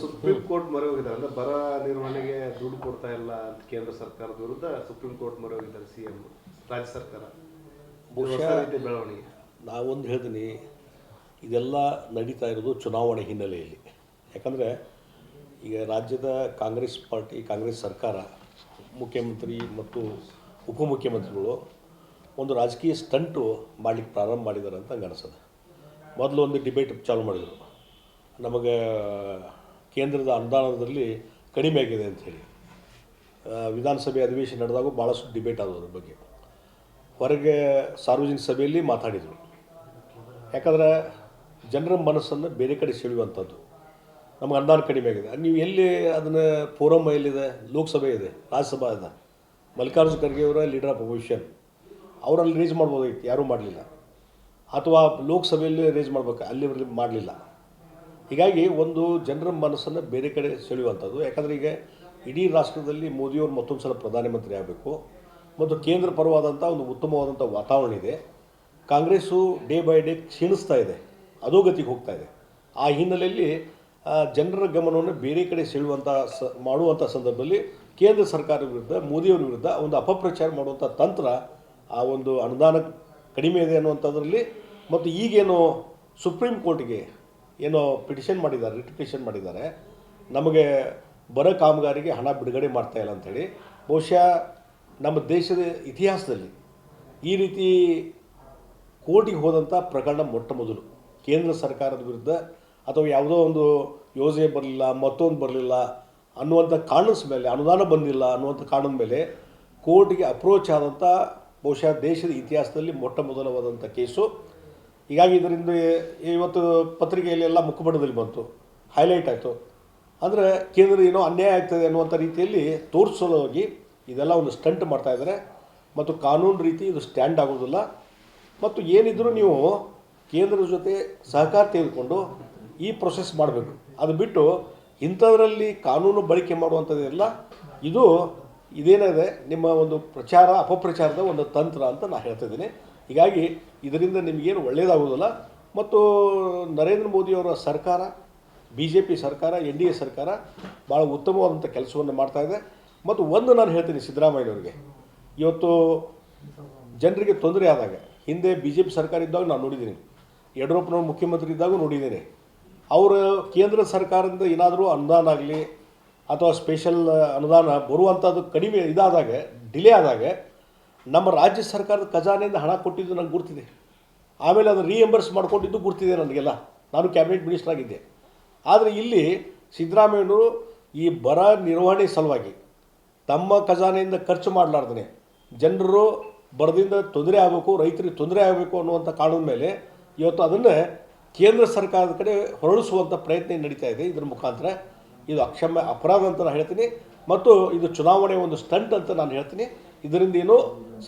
Supreme court ಮೊರೆ ಹೋಗಿದ್ದಾರೆ ಅಂದ್ರೆ ಬರ ನಿರ್ವಹಣೆಗೆ ದುಡ್ಡು ಕೊಡ್ತಾ ಇಲ್ಲ ಅಂತ ಕೇಂದ್ರ ಸರ್ಕಾರದ ವಿರುದ್ಧ ಸುಪ್ರೀಂ ಕೋರ್ಟ್ ಮೊರೆ ಹೋಗಿದ್ದಾರೆ ಸಿ ಎಂ ರಾಜ್ಯ ಸರ್ಕಾರ ಬಹುಶಃ ಬೆಳವಣಿಗೆ. ನಾವೊಂದು ಹೇಳ್ತೀನಿ ಇದೆಲ್ಲ ನಡೀತಾ ಇರೋದು ಚುನಾವಣೆ ಹಿನ್ನೆಲೆಯಲ್ಲಿ. ಯಾಕಂದರೆ ಈಗ ರಾಜ್ಯದ ಕಾಂಗ್ರೆಸ್ ಪಾರ್ಟಿ ಕಾಂಗ್ರೆಸ್ ಸರ್ಕಾರ ಮುಖ್ಯಮಂತ್ರಿ ಮತ್ತು ಉಪಮುಖ್ಯಮಂತ್ರಿಗಳು ಒಂದು ರಾಜಕೀಯ ಸ್ಟಂಟು ಮಾಡಲಿಕ್ಕೆ ಪ್ರಾರಂಭ ಮಾಡಿದ್ದಾರೆ ಅಂತ ನನಗೆ ಅನಿಸೋದು ಮೊದಲು ಒಂದು ಡಿಬೇಟ್ ಚಾಲು ಮಾಡಿದರು. ನಮಗೆ ಕೇಂದ್ರದ ಅನುದಾನದಲ್ಲಿ ಕಡಿಮೆ ಆಗಿದೆ ಅಂಥೇಳಿ ವಿಧಾನಸಭೆ ಅಧಿವೇಶನ ನಡೆದಾಗ ಭಾಳಷ್ಟು ಡಿಬೇಟ್ ಆದವು ಅದ್ರ ಬಗ್ಗೆ. ಹೊರಗೆ ಸಾರ್ವಜನಿಕ ಸಭೆಯಲ್ಲಿ ಮಾತಾಡಿದರು. ಯಾಕಂದ್ರೆ ಜನರ ಮನಸ್ಸನ್ನು ಬೇರೆ ಕಡೆ ಸೆಳೆಯುವಂಥದ್ದು. ನಮಗೆ ಅನುದಾನ ಕಡಿಮೆ ಆಗಿದೆ. ನೀವು ಎಲ್ಲಿ ಅದನ್ನು ಫೋರಮ್ ಎಲ್ಲಿದೆ? ಲೋಕಸಭೆ ಇದೆ, ರಾಜ್ಯಸಭಾ ಇದೆ. ಮಲ್ಲಿಕಾರ್ಜುನ ಖರ್ಗೆ ಅವರ ಲೀಡರ್ ಆಫ್ ಅಪೋಸಿಷನ್. ಅವರಲ್ಲಿ ರೇಸ್ ಮಾಡ್ಬೋದಾಗಿತ್ತು. ಯಾರೂ ಮಾಡಲಿಲ್ಲ. ಅಥವಾ ಲೋಕಸಭೆಯಲ್ಲಿ ರೇಸ್ ಮಾಡ್ಬೇಕು. ಅಲ್ಲಿ ಮಾಡಲಿಲ್ಲ. ಹೀಗಾಗಿ ಒಂದು ಜನರ ಮನಸ್ಸನ್ನು ಬೇರೆ ಕಡೆ ಸೆಳೆಯುವಂಥದ್ದು. ಯಾಕಂದರೆ ಈಗ ಇಡೀ ರಾಷ್ಟ್ರದಲ್ಲಿ ಮೋದಿಯವರು ಮತ್ತೊಂದು ಸಲ ಪ್ರಧಾನಮಂತ್ರಿ ಆಗಬೇಕು. ಮತ್ತು ಕೇಂದ್ರ ಪರವಾದಂಥ ಒಂದು ಉತ್ತಮವಾದಂಥ ವಾತಾವರಣ ಇದೆ. ಕಾಂಗ್ರೆಸ್ಸು ಡೇ ಬೈ ಡೇ ಕ್ಷೀಣಿಸ್ತಾ ಇದೆ. ಅಧೋಗತಿಗೆ ಹೋಗ್ತಾ ಇದೆ. ಆ ಹಿನ್ನೆಲೆಯಲ್ಲಿ ಜನರ ಗಮನವನ್ನು ಬೇರೆ ಕಡೆ ಸೆಳೆಯುವಂಥ ಸ, ಮಾಡುವಂಥ ಸಂದರ್ಭದಲ್ಲಿ ಕೇಂದ್ರ ಸರ್ಕಾರದ ವಿರುದ್ಧ, ಮೋದಿಯವರ ವಿರುದ್ಧ ಒಂದು ಅಪಪ್ರಚಾರ ಮಾಡುವಂಥ ತಂತ್ರ ಆ ಒಂದು ಅನುದಾನ ಕಡಿಮೆ ಇದೆ ಅನ್ನುವಂಥದ್ರಲ್ಲಿ. ಮತ್ತು ಈಗೇನು ಸುಪ್ರೀಂ ಕೋರ್ಟ್ಗೆ ಏನೋ ಪಿಟಿಷನ್ ಮಾಡಿದ್ದಾರೆ ರಿಟ್ ಮಾಡಿದ್ದಾರೆ. ನಮಗೆ ಬರ ಕಾಮಗಾರಿಗೆ ಹಣ ಬಿಡುಗಡೆ ಮಾಡ್ತಾ ಇಲ್ಲ ಅಂಥೇಳಿ ಬಹುಶಃ ನಮ್ಮ ದೇಶದ ಇತಿಹಾಸದಲ್ಲಿ ಈ ರೀತಿ ಕೋರ್ಟಿಗೆ ಹೋದಂಥ ಪ್ರಕರಣ ಮೊಟ್ಟ ಮೊದಲು. ಕೇಂದ್ರ ಸರ್ಕಾರದ ವಿರುದ್ಧ ಅಥವಾ ಯಾವುದೋ ಒಂದು ಯೋಜನೆ ಬರಲಿಲ್ಲ, ಮತ್ತೊಂದು ಬರಲಿಲ್ಲ ಅನ್ನುವಂಥ ಕಾರಣದ ಮೇಲೆ, ಅನುದಾನ ಬಂದಿಲ್ಲ ಅನ್ನುವಂಥ ಕಾರಣದ ಮೇಲೆ ಕೋರ್ಟಿಗೆ ಅಪ್ರೋಚ್ ಆದಂಥ ಬಹುಶಃ ದೇಶದ ಇತಿಹಾಸದಲ್ಲಿ ಮೊಟ್ಟ ಮೊದಲವಾದಂಥ ಕೇಸು ಹೀಗಾಗಿ ಇದರಿಂದ ಇವತ್ತು ಪತ್ರಿಕೆಯಲ್ಲಿ ಎಲ್ಲ ಮುಖಪಟದಲ್ಲಿ ಬಂತು. ಹೈಲೈಟ್ ಆಯಿತು. ಅಂದರೆ ಕೇಂದ್ರ ಏನೋ ಅನ್ಯಾಯ ಆಗ್ತದೆ ಅನ್ನುವಂಥ ರೀತಿಯಲ್ಲಿ ತೋರಿಸೋಗಿ ಇದೆಲ್ಲ ಒಂದು ಸ್ಟಂಟ್ ಮಾಡ್ತಾ ಇದ್ದಾರೆ. ಮತ್ತು ಕಾನೂನು ರೀತಿ ಇದು ಸ್ಟ್ಯಾಂಡ್ ಆಗೋದಿಲ್ಲ. ಮತ್ತು ಏನಿದ್ರೂ ನೀವು ಕೇಂದ್ರದ ಜೊತೆ ಸಹಕಾರ ತೆಗೆದುಕೊಂಡು ಈ ಪ್ರೊಸೆಸ್ ಮಾಡಬೇಕು. ಅದು ಬಿಟ್ಟು ಇಂಥದ್ರಲ್ಲಿ ಕಾನೂನು ಬಳಕೆ ಮಾಡುವಂಥದ್ದೆಲ್ಲ ಇದು ಇದೇನಿದೆ, ನಿಮ್ಮ ಒಂದು ಪ್ರಚಾರ, ಅಪಪ್ರಚಾರದ ಒಂದು ತಂತ್ರ ಅಂತ ನಾನು ಹೇಳ್ತಿದ್ದೀನಿ ಹೀಗಾಗಿ ಇದರಿಂದ ನಿಮಗೇನು ಒಳ್ಳೆಯದಾಗೋದಿಲ್ಲ ಮತ್ತು ನರೇಂದ್ರ ಮೋದಿಯವರ ಸರ್ಕಾರ ಬಿ ಜೆ ಪಿ ಸರ್ಕಾರ, ಎನ್ ಡಿ ಎ ಸರ್ಕಾರ ಭಾಳ ಉತ್ತಮವಾದಂಥ ಕೆಲಸವನ್ನು ಮಾಡ್ತಾ ಇದೆ. ಮತ್ತು ಒಂದು ನಾನು ಹೇಳ್ತೀನಿ ಸಿದ್ದರಾಮಯ್ಯನವ್ರಿಗೆ. ಇವತ್ತು ಜನರಿಗೆ ತೊಂದರೆ ಆದಾಗ, ಹಿಂದೆ ಬಿ ಜೆ ಪಿ ಸರ್ಕಾರ ಇದ್ದಾಗ ನಾನು ನೋಡಿದ್ದೀನಿ. ಯಡಿಯೂರಪ್ಪನವ್ರು ಮುಖ್ಯಮಂತ್ರಿ ಇದ್ದಾಗ ನೋಡಿದ್ದೀನಿ. ಅವರು ಕೇಂದ್ರ ಸರ್ಕಾರದಿಂದ ಏನಾದರೂ ಅನುದಾನ ಆಗಲಿ, ಅಥವಾ ಸ್ಪೆಷಲ್ ಅನುದಾನ ಬರುವಂಥದ್ದು ಕಡಿಮೆ ಇದಾದಾಗ, ಡಿಲೇ ಆದಾಗ ನಮ್ಮ ರಾಜ್ಯ ಸರ್ಕಾರದ ಖಜಾನೆಯಿಂದ ಹಣ ಕೊಟ್ಟಿದ್ದು ನನಗೆ ಗುರ್ತಿದೆ. ಆಮೇಲೆ ಅದನ್ನು ರೀಎಂಬರ್ಸ್ ಮಾಡಿಕೊಂಡಿದ್ದು ಗುರ್ತಿದೆ ನನಗೆಲ್ಲ. ನಾನು ಕ್ಯಾಬಿನೆಟ್ ಮಿನಿಸ್ಟರ್ ಆಗಿದ್ದೆ. ಆದರೆ ಇಲ್ಲಿ ಸಿದ್ದರಾಮಯ್ಯನವರು ಈ ಬರ ನಿರ್ವಹಣೆ ಸಲುವಾಗಿ ತಮ್ಮ ಖಜಾನೆಯಿಂದ ಖರ್ಚು ಮಾಡಲಾರ್ದೇ ಜನರು ಬರದಿಂದ ತೊಂದರೆ ಆಗಬೇಕು, ರೈತರಿಗೆ ತೊಂದರೆ ಆಗಬೇಕು ಅನ್ನುವಂಥ ಕಾರಣದ ಮೇಲೆ ಇವತ್ತು ಅದನ್ನು ಕೇಂದ್ರ ಸರ್ಕಾರದ ಕಡೆ ಹೊರಳಿಸುವಂಥ ಪ್ರಯತ್ನ ನಡೀತಾ ಇದೆ. ಇದರ ಮುಖಾಂತರ ಇದು ಅಕ್ಷಮ್ಯ ಅಪರಾಧ ಅಂತ ನಾನು ಹೇಳ್ತೀನಿ. ಮತ್ತು ಇದು ಚುನಾವಣೆ ಒಂದು ಸ್ಟಂಟ್ ಅಂತ ನಾನು ಹೇಳ್ತೀನಿ. ಇದರಿಂದ ಏನೋ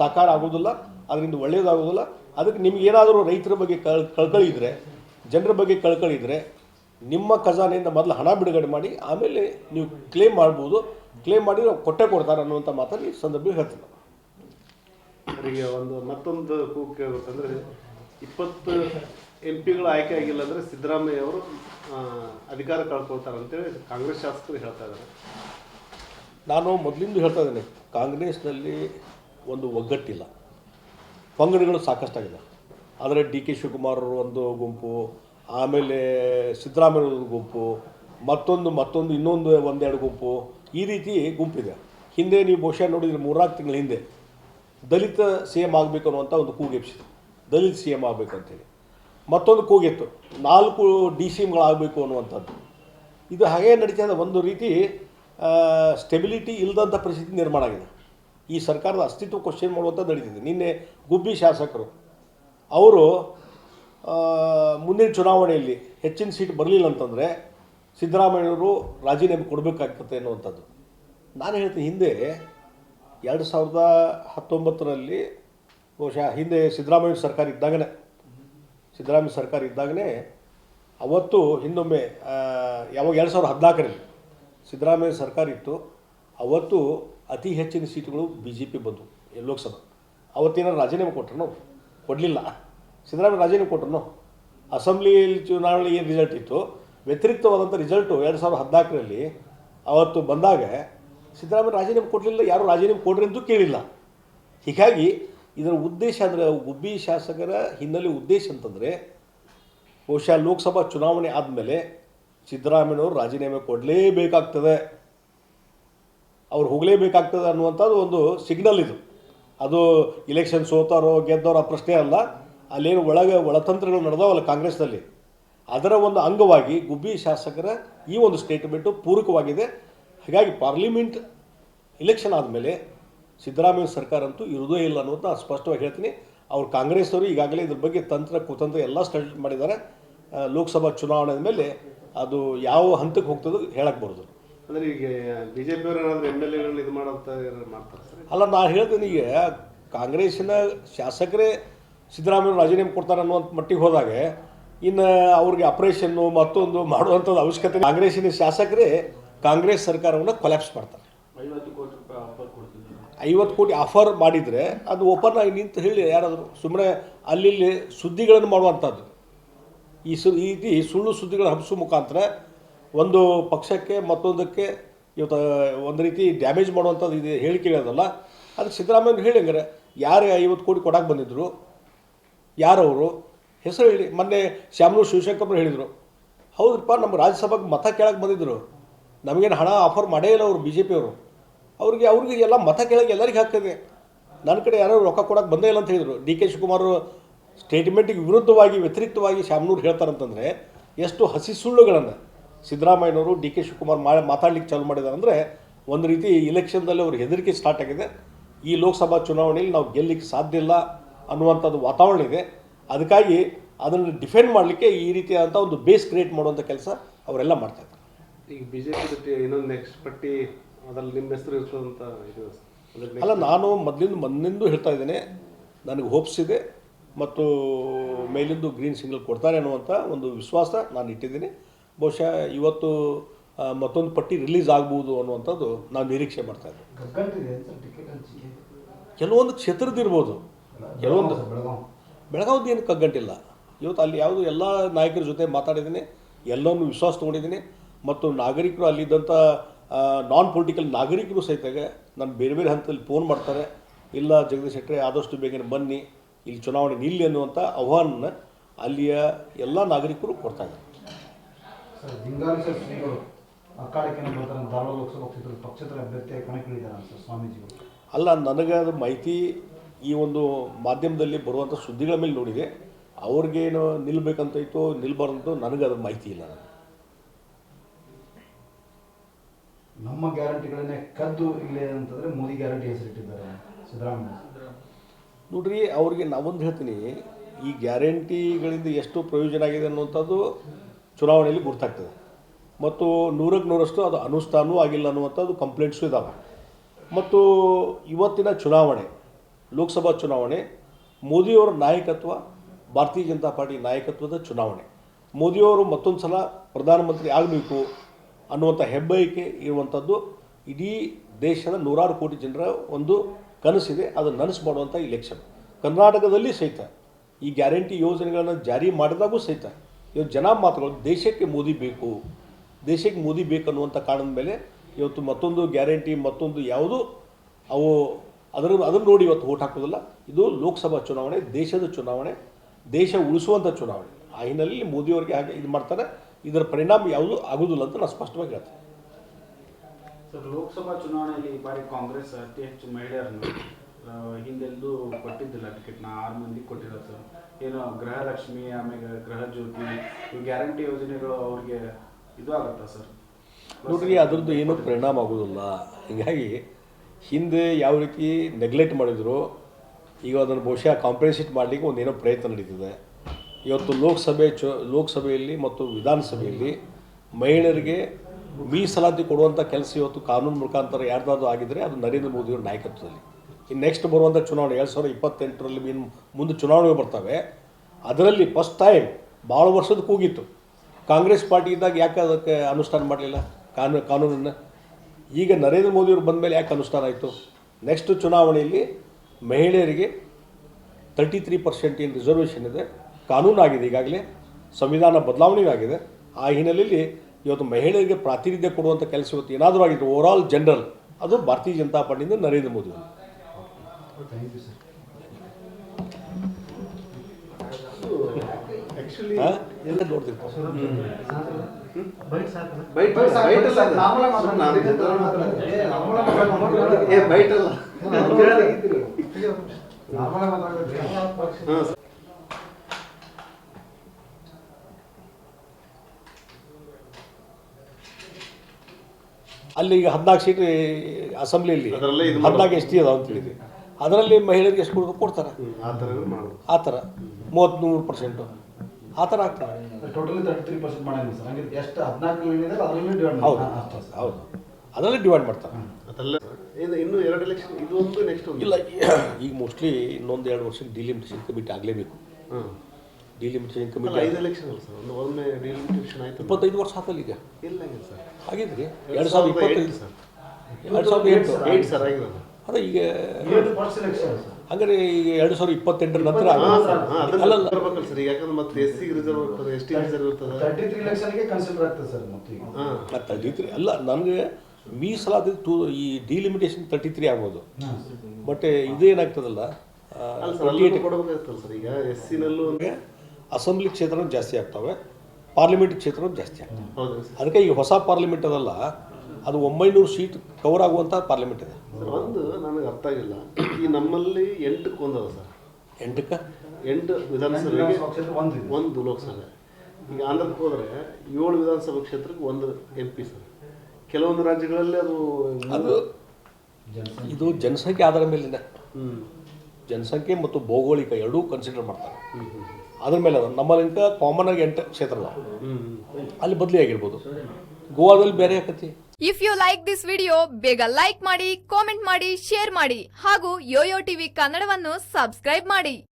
ಸಾಕಾರ ಆಗೋದಿಲ್ಲ, ಅದರಿಂದ ಒಳ್ಳೆಯದಾಗೋದಿಲ್ಲ ಅದಕ್ಕೆ ನಿಮಗೇನಾದರೂ ರೈತರ ಬಗ್ಗೆ ಕಳ್ ಕಳ್ಕಳಿ ಇದ್ದರೆ ಜನರ ಬಗ್ಗೆ ಕಳ್ಕಳಿ ಇದ್ದರೆ ನಿಮ್ಮ ಖಜಾನೆಯಿಂದ ಮೊದಲು ಹಣ ಬಿಡುಗಡೆ ಮಾಡಿ, ಆಮೇಲೆ ನೀವು ಕ್ಲೇಮ್ ಮಾಡ್ಬೋದು. ಕ್ಲೇಮ್ ಮಾಡಿ ನಾವು ಕೊಟ್ಟೆ ಕೊಡ್ತಾರೆ ಅನ್ನುವಂಥ ಮಾತನ್ನು ಈ ಸಂದರ್ಭದಲ್ಲಿ ಹೇಳ್ತೀನಿ. ಅವರಿಗೆ ಒಂದು ಮತ್ತೊಂದು ಕೂಗು ಕೇಳಬೇಕಂದ್ರೆ, ಇಪ್ಪತ್ತು ಎಂ ಪಿಗಳು ಆಯ್ಕೆ ಆಗಿಲ್ಲ ಅಂದರೆ ಸಿದ್ದರಾಮಯ್ಯ ಅವರು ಅಧಿಕಾರ ಕಳ್ಕೊಳ್ತಾರೆ ಅಂತೇಳಿ ಕಾಂಗ್ರೆಸ್ ಶಾಸಕರು ಹೇಳ್ತಾ ಇದ್ದಾರೆ. ನಾನು ಮೊದಲಿಂದ ಹೇಳ್ತಾ ಇದ್ದೀನಿ, ಕಾಂಗ್ರೆಸ್ನಲ್ಲಿ ಒಂದು ಒಗ್ಗಟ್ಟಿಲ್ಲ. ಪಂಗಡಗಳು ಸಾಕಷ್ಟಾಗಿದೆ. ಆದರೆ ಡಿ ಕೆ ಶಿವಕುಮಾರ್ ಒಂದು ಗುಂಪು, ಆಮೇಲೆ ಸಿದ್ದರಾಮಯ್ಯ ಗುಂಪು, ಮತ್ತೊಂದು ಮತ್ತೊಂದು, ಇನ್ನೊಂದು ಒಂದೆರಡು ಗುಂಪು, ಈ ರೀತಿ ಗುಂಪಿದೆ. ಹಿಂದೆ ನೀವು ಬಹುಶಃ ನೋಡಿದ್ರೆ ಮೂರ್ನಾಲ್ಕು ತಿಂಗಳ ಹಿಂದೆ ದಲಿತ ಸಿ ಎಂ ಆಗಬೇಕು ಅನ್ನುವಂಥ ಒಂದು ಕೂಗೆಪ್ಸಿದೆ ದಲಿತ ಸಿ ಎಂ ಆಗಬೇಕು ಅಂತೇಳಿ. ಮತ್ತೊಂದು ಕೂಗಿತ್ತು. ನಾಲ್ಕು ಡಿ ಸಿ ಎಮ್ಗಳಾಗಬೇಕು ಅನ್ನುವಂಥದ್ದು. ಇದು ಹಾಗೇ ನಡೀತಾ ಒಂದು ರೀತಿ ಸ್ಟೆಬಿಲಿಟಿ ಇಲ್ಲದಂಥ ಪರಿಸ್ಥಿತಿ ನಿರ್ಮಾಣ ಆಗಿದೆ. ಈ ಸರ್ಕಾರದ ಅಸ್ತಿತ್ವ ಕ್ವಶನ್ ಮಾಡುವಂಥ ನಡೀತಿದೆ. ನಿನ್ನೆ ಗುಬ್ಬಿ ಶಾಸಕರು, ಅವರು ಮುಂದಿನ ಚುನಾವಣೆಯಲ್ಲಿ ಹೆಚ್ಚಿನ ಸೀಟ್ ಬರಲಿಲ್ಲ ಅಂತಂದರೆ ಸಿದ್ದರಾಮಯ್ಯವರು ರಾಜೀನಾಮೆ ಕೊಡಬೇಕಾಗ್ತದೆ ಅನ್ನುವಂಥದ್ದು. ನಾನು ಹೇಳ್ತೀನಿ, ಹಿಂದೆ ಎರಡು ಸಾವಿರದ ಹತ್ತೊಂಬತ್ತರಲ್ಲಿ ಬಹುಶಃ ಹಿಂದೆ ಸಿದ್ದರಾಮಯ್ಯ ಸರ್ಕಾರ ಇದ್ದಾಗನೇ, ಸಿದ್ದರಾಮಯ್ಯ ಸರ್ಕಾರ ಇದ್ದಾಗನೇ, ಅವತ್ತು ಹಿಂದೊಮ್ಮೆ ಯಾವಾಗ ಎರಡು ಸಾವಿರದ ಹದಿನಾಲ್ಕರಲ್ಲಿ ಸಿದ್ದರಾಮಯ್ಯ ಸರ್ಕಾರ ಇತ್ತು, ಅವತ್ತು ಅತಿ ಹೆಚ್ಚಿನ ಸೀಟುಗಳು ಬಿ ಜೆ ಪಿ ಬಂದವು ಲೋಕಸಭಾ. ಅವತ್ತೇನಾರು ರಾಜೀನಾಮೆ ಕೊಟ್ರು ಕೊಡಲಿಲ್ಲ. ಸಿದ್ದರಾಮಯ್ಯ ರಾಜೀನಾಮೆ ಕೊಟ್ರು ಅಸೆಂಬ್ಲಿಯಲ್ಲಿ ಚುನಾವಣೆ ಏನು ರಿಸಲ್ಟ್ ಇತ್ತು? ವ್ಯತಿರಿಕ್ತವಾದಂಥ ರಿಸಲ್ಟು ಎರಡು ಸಾವಿರದ ಹದಿನಾಲ್ಕರಲ್ಲಿ ಅವತ್ತು ಬಂದಾಗ ಸಿದ್ದರಾಮಯ್ಯ ರಾಜೀನಾಮೆ ಕೊಡಲಿಲ್ಲ, ಯಾರು ರಾಜೀನಾಮೆ ಕೊಡ್ರಿ ಅಂತೂ ಕೇಳಿಲ್ಲ. ಹೀಗಾಗಿ ಇದರ ಉದ್ದೇಶ ಅಂದರೆ ಗುಬ್ಬಿ ಶಾಸಕರ ಹಿನ್ನೆಲೆ ಉದ್ದೇಶ ಅಂತಂದರೆ, ಬಹುಶಃ ಲೋಕಸಭಾ ಚುನಾವಣೆ ಆದಮೇಲೆ ಸಿದ್ದರಾಮಯ್ಯನವರು ರಾಜೀನಾಮೆ ಕೊಡಲೇಬೇಕಾಗ್ತದೆ. ಅವ್ರು ಹೋಗಲೇಬೇಕಾಗ್ತದೆ ಅನ್ನುವಂಥದ್ದು ಒಂದು ಸಿಗ್ನಲ್ ಇದು. ಅದು ಇಲೆಕ್ಷನ್ ಸೋತಾರೋ ಗೆದ್ದವರ ಪ್ರಶ್ನೆ ಅಲ್ಲ. ಅಲ್ಲೇನು ಒಳಗೆ ಒಳತಂತ್ರಗಳು ನಡೆದಾವಲ್ಲ ಕಾಂಗ್ರೆಸ್ನಲ್ಲಿ. ಅದರ ಒಂದು ಅಂಗವಾಗಿ ಗುಬ್ಬಿ ಶಾಸಕರ ಈ ಒಂದು ಸ್ಟೇಟ್ಮೆಂಟು ಪೂರಕವಾಗಿದೆ. ಹಾಗಾಗಿ ಪಾರ್ಲಿಮೆಂಟ್ ಇಲೆಕ್ಷನ್ ಆದಮೇಲೆ ಸಿದ್ದರಾಮಯ್ಯ ಸರ್ಕಾರ ಅಂತೂ ಇರೋದೇ ಇಲ್ಲ ಅನ್ನೋದು ನಾನು ಸ್ಪಷ್ಟವಾಗಿ ಹೇಳ್ತೀನಿ. ಅವ್ರು ಕಾಂಗ್ರೆಸ್ನವರು ಈಗಾಗಲೇ ಇದ್ರ ಬಗ್ಗೆ ತಂತ್ರ ಕುತಂತ್ರ ಎಲ್ಲ ಸ್ಟಡಿ ಮಾಡಿದ್ದಾರೆ. ಲೋಕಸಭಾ ಚುನಾವಣೆ ಮೇಲೆ ಅದು ಯಾವ ಹಂತಕ್ಕೆ ಹೋಗ್ತದೋ ಹೇಳಕ್ಕೆ ಬರೋದು ಅಂದ್ರೆ ಈಗ ಬಿ ಜೆ ಪಿಯವರು ಏನಾದ್ರು ಎಂ ಎಲ್ ಎಗಳನ್ನ ಇದು ಮಾಡೋಂಥ ಮಾಡ್ತಾರೆ ಸರ್? ಅಲ್ಲ ನಾನು ಹೇಳ್ತೀನಿ ಈಗ ಕಾಂಗ್ರೆಸ್ಸಿನ ಶಾಸಕರೇ ಸಿದ್ದರಾಮಯ್ಯ ರಾಜೀನಾಮೆ ಕೊಡ್ತಾರೆ ಅನ್ನುವಂಥ ಮಟ್ಟಿಗೆ ಹೋದಾಗ ಇನ್ನು ಅವ್ರಿಗೆ ಆಪರೇಷನ್ನು ಮತ್ತೊಂದು ಮಾಡುವಂಥದ್ದು ಅವಶ್ಯಕತೆ ಕಾಂಗ್ರೆಸ್ಸಿನ ಶಾಸಕರೇ ಕಾಂಗ್ರೆಸ್ ಸರ್ಕಾರವನ್ನು ಕೊಲ್ಯಾಪ್ಸ್ ಮಾಡ್ತಾರೆ. ಐವತ್ತು ಕೋಟಿ ಆಫರ್ ಕೊಡ್ತಿದ್ದಾರೆ. ಐವತ್ತು ಕೋಟಿ ಆಫರ್ ಮಾಡಿದರೆ ಅದು ಓಪನ್ ಆಗಿ ನಿಂತು ಹೇಳಿ ಯಾರಾದರೂ ಸುಮ್ಮನೆ ಅಲ್ಲಿ ಇಲ್ಲಿ ಸುದ್ದಿಗಳನ್ನು ಮಾಡುವಂಥದ್ದು ಈ ಸು ಈ ರೀತಿ ಸುಳ್ಳು ಸುದ್ದಿಗಳ ಹಬ್ಬಿಸೋ ಮುಖಾಂತರ ಒಂದು ಪಕ್ಷಕ್ಕೆ ಮತ್ತೊಂದಕ್ಕೆ ಇವತ್ತು ಒಂದು ರೀತಿ ಡ್ಯಾಮೇಜ್ ಮಾಡುವಂಥದ್ದು ಇದು ಹೇಳಿಕೆಗಳದಲ್ಲ ಅದಕ್ಕೆ ಸಿದ್ದರಾಮಯ್ಯ ಹೇಳಿ ಹಂಗಾರೆ, ಯಾರು ಐವತ್ತು ಕೋಟಿ ಕೊಡಕ್ಕೆ ಬಂದಿದ್ದರು ಯಾರವರು? ಹೆಸರು ಹೇಳಿ, ಮೊನ್ನೆ ಶ್ಯಾಮನೂರು ಶಿವಶಂಕರ್ ಹೇಳಿದರು ಹೌದಪ್ಪ ನಮ್ಮ ರಾಜ್ಯಸಭೆಗೆ ಮತ ಕೇಳಕ್ಕೆ ಬಂದಿದ್ದರು ನಮಗೇನು ಹಣ ಆಫರ್ ಮಾಡೇ ಇಲ್ಲ ಅವರು ಬಿ ಜೆ ಪಿಯವರು ಅವ್ರಿಗೆ ಅವ್ರಿಗೆ ಎಲ್ಲ ಮತ ಕೇಳಕ್ಕೆ ಎಲ್ಲರಿಗೆ ಹಾಕ್ತದೆ ನನ್ನ ಕಡೆ ಯಾರು ರೊಕ್ಕ ಕೊಡಕ್ಕೆ ಬಂದೇ ಇಲ್ಲ ಅಂತ ಹೇಳಿದರು, ಡಿ ಕೆ ಶಿವಕುಮಾರ್ ಸ್ಟೇಟ್ಮೆಂಟಿಗೆ ವಿರುದ್ಧವಾಗಿ ವ್ಯತಿರಿಕ್ತವಾಗಿ ಶಾಮನೂರು ಹೇಳ್ತಾರಂತಂದರೆ ಎಷ್ಟು ಹಸಿ ಸುಳ್ಳುಗಳನ್ನು ಸಿದ್ದರಾಮಯ್ಯನವರು ಡಿ ಕೆ ಶಿವಕುಮಾರ್ ಮಾ ಮಾತಾಡ್ಲಿಕ್ಕೆ ಚಾಲು ಮಾಡಿದ್ದಾರೆ ಅಂದರೆ ಒಂದು ರೀತಿ ಇಲೆಕ್ಷನ್ದಲ್ಲಿ ಅವ್ರ ಹೆದರಿಕೆ ಸ್ಟಾರ್ಟ್ ಆಗಿದೆ. ಈ ಲೋಕಸಭಾ ಚುನಾವಣೆಯಲ್ಲಿ ನಾವು ಗೆಲ್ಲಲಿಕ್ಕೆ ಸಾಧ್ಯ ಇಲ್ಲ ಅನ್ನುವಂಥದ್ದು ವಾತಾವರಣ ಇದೆ. ಅದಕ್ಕಾಗಿ ಅದನ್ನು ಡಿಫೆಂಡ್ ಮಾಡಲಿಕ್ಕೆ ಈ ರೀತಿಯಾದಂಥ ಒಂದು ಬೇಸ್ ಕ್ರಿಯೇಟ್ ಮಾಡುವಂಥ ಕೆಲಸ ಅವರೆಲ್ಲ ಮಾಡ್ತಾರೆ ಈಗ ಬಿ ಜೆ ಪಿ ಜೊತೆ ಇನ್ನೊಂದು ನೆಕ್ಸ್ಟ್ ಪಟ್ಟಿ ಅದರಲ್ಲಿ ನಿಮ್ಮ ಹೆಸರು ಇರ್ತದಂತ ಇದು ಅಲ್ಲ ನಾನು ಮೊದಲಿಂದ ಮೊದಲಿಂದೂ ಹೇಳ್ತಾ ಇದ್ದೇನೆ ನನಗೆ ಹೋಪ್ಸ್ ಇದೆ. ಮತ್ತು ಮೇಲಿಂದು ಗ್ರೀನ್ ಸಿಗ್ನಲ್ ಕೊಡ್ತಾರೆ ಅನ್ನುವಂಥ ಒಂದು ವಿಶ್ವಾಸ ನಾನು ಇಟ್ಟಿದ್ದೀನಿ. ಬಹುಶಃ ಇವತ್ತು ಮತ್ತೊಂದು ಪಟ್ಟಿ ರಿಲೀಸ್ ಆಗ್ಬೋದು ಅನ್ನುವಂಥದ್ದು ನಾನು ನಿರೀಕ್ಷೆ ಮಾಡ್ತಾ ಇದ್ದೀವಿ ಕೆಲವೊಂದು ಕ್ಷೇತ್ರದಿರ್ಬೋದು ಕೆಲವೊಂದು ಬೆಳಗಾವಿ ಬೆಳಗಾವ್ದು ಏನು ಕಗ್ಗಂಟಿಲ್ಲ. ಇವತ್ತು ಅಲ್ಲಿ ಯಾವುದು ಎಲ್ಲ ನಾಯಕರ ಜೊತೆ ಮಾತಾಡಿದ್ದೀನಿ ಎಲ್ಲವನ್ನು ವಿಶ್ವಾಸ ತೊಗೊಂಡಿದ್ದೀನಿ. ಮತ್ತು ನಾಗರಿಕರು ಅಲ್ಲಿದ್ದಂಥ ನಾನ್ ಪೊಲಿಟಿಕಲ್ ನಾಗರಿಕರು ಸಹಿತ ನಾನು ಬೇರೆ ಬೇರೆ ಹಂತದಲ್ಲಿ ಫೋನ್ ಮಾಡ್ತಾರೆ. ಇಲ್ಲ ಜಗದೀಶ್ ಶೆಟ್ಟರೆ ಆದಷ್ಟು ಬೇಗನೆ ಬನ್ನಿ. ಇಲ್ಲಿ ಚುನಾವಣೆ ನಿಲ್ಲಿ ಅನ್ನುವಂಥ ಆಹ್ವಾನ ಅಲ್ಲಿಯ ಎಲ್ಲ ನಾಗರಿಕರು ಕೊಡ್ತಾ ಇದ್ದಾರೆ. ಅಲ್ಲ ನನಗೆ ಅದು ಮಾಹಿತಿ ಈ ಒಂದು ಮಾಧ್ಯಮದಲ್ಲಿ ಬರುವಂಥ ಸುದ್ದಿಗಳ ಮೇಲೆ ನೋಡಿದೆ. ಅವ್ರಿಗೇನು ನಿಲ್ಬೇಕಂತ ಇತ್ತು ನಿಲ್ಬಾರ್ದಂತೂ ನನಗೆ ಅದು ಮಾಹಿತಿ ಇಲ್ಲ ನನಗೆ. ನಮ್ಮ ಗ್ಯಾರಂಟಿಗಳನ್ನೇ ಕದ್ದು ಇಲ್ಲೇ ಅಂತಂದರೆ ಮೋದಿ ಗ್ಯಾರಂಟಿ ಹೆಸರಿಟ್ಟಿದ್ದಾರೆ ಸಿದ್ದರಾಮಯ್ಯ. ನೋಡ್ರಿ, ಅವ್ರಿಗೆ ನಾವೊಂದು ಹೇಳ್ತೀನಿ, ಈ ಗ್ಯಾರಂಟಿಗಳಿಂದ ಎಷ್ಟು ಪ್ರಯೋಜನ ಆಗಿದೆ ಅನ್ನುವಂಥದ್ದು ಚುನಾವಣೆಯಲ್ಲಿ ಗೊತ್ತಾಗ್ತದೆ ಮತ್ತು ನೂರಕ್ಕೆ ನೂರಷ್ಟು ಅದು ಅನುಷ್ಠಾನವೂ ಆಗಿಲ್ಲ ಅನ್ನುವಂಥದ್ದು ಕಂಪ್ಲೇಂಟ್ಸು ಇದ್ದಾವೆ ಮತ್ತು ಇವತ್ತಿನ ಚುನಾವಣೆ, ಲೋಕಸಭಾ ಚುನಾವಣೆ, ಮೋದಿಯವರ ನಾಯಕತ್ವ, ಭಾರತೀಯ ಜನತಾ ಪಾರ್ಟಿ ನಾಯಕತ್ವದ ಚುನಾವಣೆ. ಮೋದಿಯವರು ಮತ್ತೊಂದು ಸಲ ಪ್ರಧಾನಮಂತ್ರಿ ಆಗಬೇಕು ಅನ್ನುವಂಥ ಹೆಬ್ಬಯಕೆ ಇರುವಂಥದ್ದು ಇಡೀ ದೇಶದ ನೂರಾರು ಕೋಟಿ ಜನರ ಒಂದು ಕನಸಿದೆ, ಅದನ್ನು ನನಸು ಮಾಡುವಂಥ ಇಲೆಕ್ಷನ್ ಕರ್ನಾಟಕದಲ್ಲಿ ಸಹಿತ ಈ ಗ್ಯಾರಂಟಿ ಯೋಜನೆಗಳನ್ನು ಜಾರಿ ಮಾಡಿದಾಗೂ ಸಹಿತ ಇವತ್ತು ಜನ ಮಾತುಗಳು, ದೇಶಕ್ಕೆ ಮೋದಿ ಬೇಕು, ದೇಶಕ್ಕೆ ಮೋದಿ ಬೇಕು ಅನ್ನುವಂಥ ಕಾರಣದ ಮೇಲೆ ಇವತ್ತು ಮತ್ತೊಂದು ಗ್ಯಾರಂಟಿ, ಮತ್ತೊಂದು ಯಾವುದು, ಅವು ಅದರ ಅದನ್ನು ನೋಡಿ ಇವತ್ತು ಓಟ್ ಹಾಕೋದಿಲ್ಲ ಇದು ಲೋಕಸಭಾ ಚುನಾವಣೆ, ದೇಶದ ಚುನಾವಣೆ, ದೇಶ ಉಳಿಸುವಂಥ ಚುನಾವಣೆ. ಆ ಹಿನ್ನೆಲೆಯಲ್ಲಿ ಮೋದಿಯವರಿಗೆ ಹಾಗೆ ಇದು ಮಾಡ್ತಾರೆ. ಇದರ ಪರಿಣಾಮ ಯಾವುದು ಆಗೋದಿಲ್ಲ ಅಂತ ನಾನು ಸ್ಪಷ್ಟವಾಗಿ ಹೇಳ್ತೇನೆ. ಸರ್, ಲೋಕಸಭಾ ಚುನಾವಣೆಯಲ್ಲಿ ಈ ಬಾರಿ ಕಾಂಗ್ರೆಸ್ ಅತಿ ಹೆಚ್ಚು ಮಹಿಳೆಯರನ್ನು ಹಿಂದೆಲ್ಲೂ ಕೊಟ್ಟಿದ್ದಿಲ್ಲ ಟಿಕೆಟ್ನ ಆರು ಮಂದಿ ಕೊಟ್ಟಿರೋದು ಸರ್. ಏನು ಗೃಹಲಕ್ಷ್ಮಿ ಆಮೇಲೆ ಗೃಹ ಜ್ಯೋತಿ ಈ ಗ್ಯಾರಂಟಿ ಯೋಜನೆಗಳು ಅವ್ರಿಗೆ ಇದು ಆಗುತ್ತಾ ಸರ್? ನೋಡ್ರಿ, ಅದ್ರದ್ದು ಏನೂ ಪರಿಣಾಮ ಆಗೋದಿಲ್ಲ. ಹೀಗಾಗಿ ಹಿಂದೆ ಯಾವ ರೀತಿ ನೆಗ್ಲೆಕ್ಟ್ ಮಾಡಿದ್ರು, ಈಗ ಅದನ್ನು ಬಹುಶಃ ಕಾಂಪ್ರೆನ್ಸೇಟ್ ಮಾಡಲಿಕ್ಕೆ ಒಂದೇನೋ ಪ್ರಯತ್ನ ನಡೀತಿದೆ. ಇವತ್ತು ಲೋಕಸಭೆ ಚು, ಲೋಕಸಭೆಯಲ್ಲಿ ಮತ್ತು ವಿಧಾನಸಭೆಯಲ್ಲಿ ಮಹಿಳೆಯರಿಗೆ ಮೀಸಲಾತಿ ಕೊಡುವಂಥ ಕೆಲಸ ಇವತ್ತು ಕಾನೂನು ಮುಖಾಂತರ ಯಾರ್ದಾದ್ರು ಆಗಿದ್ದರೆ ಅದು ನರೇಂದ್ರ ಮೋದಿಯವರ ನಾಯಕತ್ವದಲ್ಲಿ. ಇನ್ನು ನೆಕ್ಸ್ಟ್ ಬರುವಂಥ ಚುನಾವಣೆ ಎರಡು ಸಾವಿರದ ಇಪ್ಪತ್ತೆಂಟರಲ್ಲಿ ಇನ್ನು ಮುಂದೆ ಚುನಾವಣೆ ಬರ್ತವೆ. ಅದರಲ್ಲಿ ಫಸ್ಟ್ ಟೈಮ್ ಭಾಳ ವರ್ಷದ ಕೂಗಿತ್ತು. ಕಾಂಗ್ರೆಸ್ ಪಾರ್ಟಿ ಇದ್ದಾಗ ಯಾಕೆ ಅದಕ್ಕೆ ಅನುಷ್ಠಾನ ಮಾಡಲಿಲ್ಲ? ಕಾನೂನು ಕಾನೂನನ್ನು? ಈಗ ನರೇಂದ್ರ ಮೋದಿಯವರು ಬಂದ ಮೇಲೆ ಯಾಕೆ ಅನುಷ್ಠಾನ ಆಯಿತು? ನೆಕ್ಸ್ಟ್ ಚುನಾವಣೆಯಲ್ಲಿ ಮಹಿಳೆಯರಿಗೆ ತರ್ಟಿ ತ್ರೀ ಪರ್ಸೆಂಟ್ ಏನು ರಿಸರ್ವೇಷನ್ ಇದೆ. ಕಾನೂನಾಗಿದೆ ಈಗಾಗಲೇ. ಸಂವಿಧಾನ ಬದಲಾವಣೆಯೂ ಆಗಿದೆ ಆ ಹಿನ್ನೆಲೆಯಲ್ಲಿ ಇವತ್ತು ಮಹಿಳೆಯರಿಗೆ ಪ್ರಾತಿನಿಧ್ಯ ಕೊಡುವಂಥ ಕೆಲಸ ಇವತ್ತು ಏನಾದರೂ ಆಗಿತ್ತು ಓವರ್ ಆಲ್ ಜನರಲ್ ಅದು ಭಾರತೀಯ ಜನತಾ ಪಾರ್ಟಿಯಿಂದ ನರೇಂದ್ರ ಮೋದಿ? ಎಲ್ಲ ನೋಡ್ತಿರ್ತಾರೆ ಬೈಟ್ ಬೈಟ್ ಬೈಟ್ ಸಾಕು, ಅಲ್ಲ ಸರ್, ಅದು. ನಾರ್ಮಲ್ ಆಗಿ ನಾನು ಮಾತಾಡ್ತೀನಿ. ಜನರಲ್ ಮಾತಾಡ್ತೀನಿ. ಏ, ನಾರ್ಮಲ್ ಆಗಿ ಮಾತಾಡ್ತೀನಿ. ಏ ಬೈಟ್ ಅಲ್ಲ ನಾರ್ಮಲ್ ಆಗಿ ಮಾತಾಡ್ತೀನಿ. ಹಾಂ ಸರ್ ಅಲ್ಲಿ ಈಗ ಹದಿನಾಲ್ಕು ಸೀಟ್ ಅಸೆಂಬ್ಲಿಯಲ್ಲಿ ಅದರಲ್ಲೇ ಇದು ಹದಿನಾಲ್ಕು ಎಷ್ಟು ಟಿ ಅದಾವ ಅಂತ ಹೇಳಿದ್ವಿ. ಅದರಲ್ಲಿ ಮಹಿಳೆಯರಿಗೆ ಎಷ್ಟು ಕೊಡೋದು? ಕೊಡ್ತಾರೆ. ಆ ಥರ ಮಾಡೋದು. ಆ ಥರ. ಮೂವತ್ತ್ಮೂರು ಪರ್ಸೆಂಟು. ಆ ಥರ ಆಗ್ತಾರೆ ಹೌದು. ಹೌದು. ಅದರಲ್ಲಿ ಡಿವೈಡ್ ಮಾಡ್ತಾರೆ. ಅದೆಲ್ಲ ಏನು ಇನ್ನು ಎರಡು ಎಲೆಕ್ಷನ್ ಇದು ಒಂದು. ನೆಕ್ಸ್ಟ್ ಇಲ್ಲ ಈಗ ಮೋಸ್ಟ್ಲಿ ಇನ್ನೊಂದು ಎರಡು ವರ್ಷಕ್ಕೆ ಡಿಲಿಮಿಟೇಷನ್ ಕಮಿಟಿ ಆಗಲೇಬೇಕು. ಡಿಲಿಮಿಟೇಷನ್ ಕಮ್ಮಿ ಕಮಿಟಿ ಐದು ಎಲೆಕ್ಷನ್ ಅಲ್ಲ ಸರ್ ಒಂದು ಒಮ್ಮೆ ಡಿಲಿಮಿಟೇಷನ್ ಆಯ್ತು ಇಪ್ಪತ್ತೈದು ವರ್ಷ ಆತಲ್ಲ ಈಗ ಇಲ್ಲ ಇಲ್ಲ ಸರ್ ಆಗಿದ್ರಿ ಎರಡು ಸಾವಿರದ ಇಪ್ಪತ್ತೈದು ಸರ್ ಎರಡು ಸಾವಿರದ ಎಂಟು ಏಯ್ಟ್ ಸರ್ ಆಗಿರೋದು ಅದೇ ಈಗ ಹಂಗಾರೆ ಈಗ ಎರಡು ಸಾವಿರದ ಇಪ್ಪತ್ತೆಂಟರ ನಂತರ ಅಲ್ಲ. ಸರ್ ಬರ್ಬೇಕಲ್ಲ ಯಾಕಂದ್ರೆ ಮತ್ತೆ ಎಸ್ ಸಿ ರಿಸರ್ವ್ ಇರ್ತದೆ ಎಸ್ ಟಿ ರಿಸರ್ವ್ ಇರ್ತದೆ ತರ್ಟಿ ತ್ರೀ ಲಕ್ಷನ್ಗೆ ಕನ್ಸಿಡರ್ ಆಗ್ತದೆ ಸರ್ ಮತ್ತೆ ಹಾಂ. ಮತ್ತೆ ತರ್ಟಿ ತ್ರೀ ಅಲ್ಲ ನನಗೆ ಮೀಸಲಾದ ಟೂ ಈ ಡಿಲಿಮಿಟೇಷನ್ ತರ್ಟಿ ತ್ರೀ ಆಗ್ಬೋದು ಬಟ್ ಇದೇನಾಗ್ತದಲ್ಲ ಅಲ್ಲ ಸರ್ ಟ್ವೆಂಟಿ ಅಲ್ಲೂ ಕೊಡಬೇಕಾಗ್ತಲ್ಲ ಸರ್ ಈಗ ಎಸ್ ಸಿನಲ್ಲೂ ಅಸೆಂಬ್ಲಿ ಕ್ಷೇತ್ರನೂ ಜಾಸ್ತಿ ಆಗ್ತವೆ ಪಾರ್ಲಿಮೆಂಟ್ ಕ್ಷೇತ್ರನೂ ಜಾಸ್ತಿ ಆಗ್ತವೆ. ಹೌದು. ಸರ್ ಅದಕ್ಕೆ ಈಗ ಹೊಸ ಪಾರ್ಲಿಮೆಂಟ್ ಅದಲ್ಲ ಅದು ಒಂಬೈನೂರು ಸೀಟ್ ಕವರ್ ಆಗುವಂಥ ಪಾರ್ಲಿಮೆಂಟ್ ಇದೆ. ಸರ್ ಒಂದು ನನಗೆ ಅರ್ಥ ಆಗಿಲ್ಲ. ಈ ನಮ್ಮಲ್ಲಿ ಎಂಟಕ್ಕೆ ಒಂದದ ಸರ್. ಎಂಟಕ್ಕೆ? ಎಂಟು ವಿಧಾನಸಭೆಗೆ ವಿಧಾನಸಭಾ ಕ್ಷೇತ್ರ ಒಂದು ಒಂದು ಲೋಕಸಭೆ. ಈಗ ಆಂಧ್ರಕ್ಕೆ ಹೋದ್ರೆ ಏಳು ವಿಧಾನಸಭಾ ಕ್ಷೇತ್ರಕ್ಕೆ ಒಂದು ಎಂ ಪಿ ಸರ್. ಕೆಲವೊಂದು ರಾಜ್ಯಗಳಲ್ಲಿ ಅದು ಅದು ಇದು ಜನಸಂಖ್ಯೆ ಆಧಾರ ಮೇಲಿನ ಹ್ಞೂ ಜನಸಂಖ್ಯೆ ಮತ್ತು ಭೌಗೋಳಿಕ ಎರಡೂ ಕನ್ಸಿಡರ್ ಮಾಡ್ತಾರೆ. ಅದ್ರ ಮೇಲೆ ಅದ ನಮ್ಮಲ್ಲಿ ಇಂಕ ಕಾಮನ್ ಆಗಿ ಎಂಟು ಕ್ಷೇತ್ರ ಅಲ್ಲಿ ಬದಲಿ ಆಗಿರ್ಬೋದು. ಗೋವಾದಲ್ಲಿ ಬೇರೆ ಆಕತಿ if you like this video ಬೇಗ ಲೈಕ್ ಮಾಡಿ ಕಾಮೆಂಟ್ ಮಾಡಿ ಶೇರ್ ಮಾಡಿ ಹಾಗೂ ಯೋಯೋ ಟಿವಿ ಕನ್ನಡವನ್ನು ಸಬ್ಸ್ಕ್ರೈಬ್ ಮಾಡಿ.